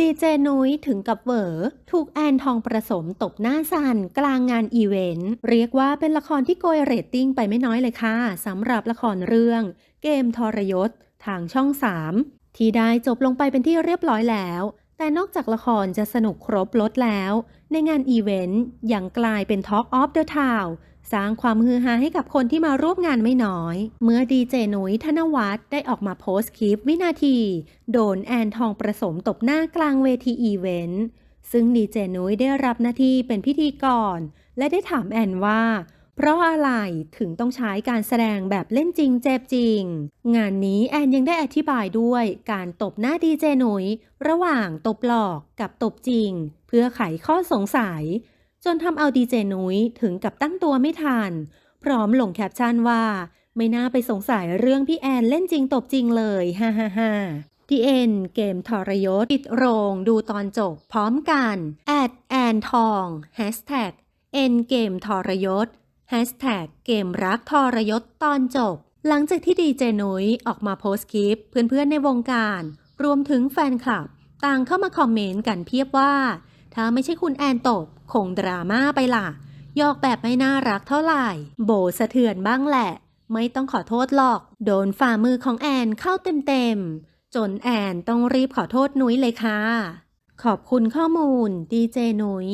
ดีเจนุ้ยถึงกับเวอถูกแอนทองประสมตบหน้าสันกลางงานอีเวนต์เรียกว่าเป็นละครที่โกยเรตติ้งไปไม่น้อยเลยค่ะสำหรับละครเรื่อง เกมทรยศ ทางช่อง 3 ที่ได้จบลงไปเป็นที่เรียบร้อยแล้ว แต่นอกจากละครจะสนุกครบลดแล้ว ในงานอีเวนต์ยังกลายเป็น Talk of the Town สร้างความฮือฮาให้กับคนที่มาร่วมงานไม่น้อย เมื่อดีเจหนุยธนวัฒน์ได้ออกมาโพสต์คลิปวินาที โดนแอนทองประสมตบหน้ากลางเวทีอีเวนต์ซึ่งดีเจนุ้ยได้รับหน้าที่เป็นพิธีกร และได้ถามแอนว่า เพราะอะไรถึงต้องใช้การแสดงแบบเล่นจริงเจ็บจริง งานนี้แอนยังได้อธิบายด้วยการตบหน้าดีเจหนุยระหว่างตบหลอกกับตบจริง เพื่อไขข้อสงสัย จนทำเอาดีเจหนุยถึงกับตั้งตัวไม่ทัน พร้อมลงแคปชั่นว่า ไม่น่าไปสงสัยเรื่องพี่แอนเล่นจริงตบจริงเลยฮ่าฮ่าฮ่าดีเอ็นเกมทรยศปิดโรงดูตอนจบพร้อมกันแอดแอนทองแฮชแท็กเอ็นเกมทรยศ เกมรักทรยศตอนจบ หลังจากที่ดีเจนุ้ยออกมาโพสต์คลิปเพื่อนๆในวงการ รวมถึงแฟนคลับ ต่างเข้ามาคอมเมนต์กันเพียบว่า ถ้าไม่ใช่คุณแอนตบ คงดราม่าไปล่ะยอกแบบไม่น่ารักเท่าไหร่ โบสะเทือนบ้างแหละ ไม่ต้องขอโทษหรอก โดนฝ่ามือของแอนเข้าเต็มๆ จนแอนต้องรีบขอโทษนุ้ยเลยค่ะ ขอบคุณข้อมูลดีเจนุ้ย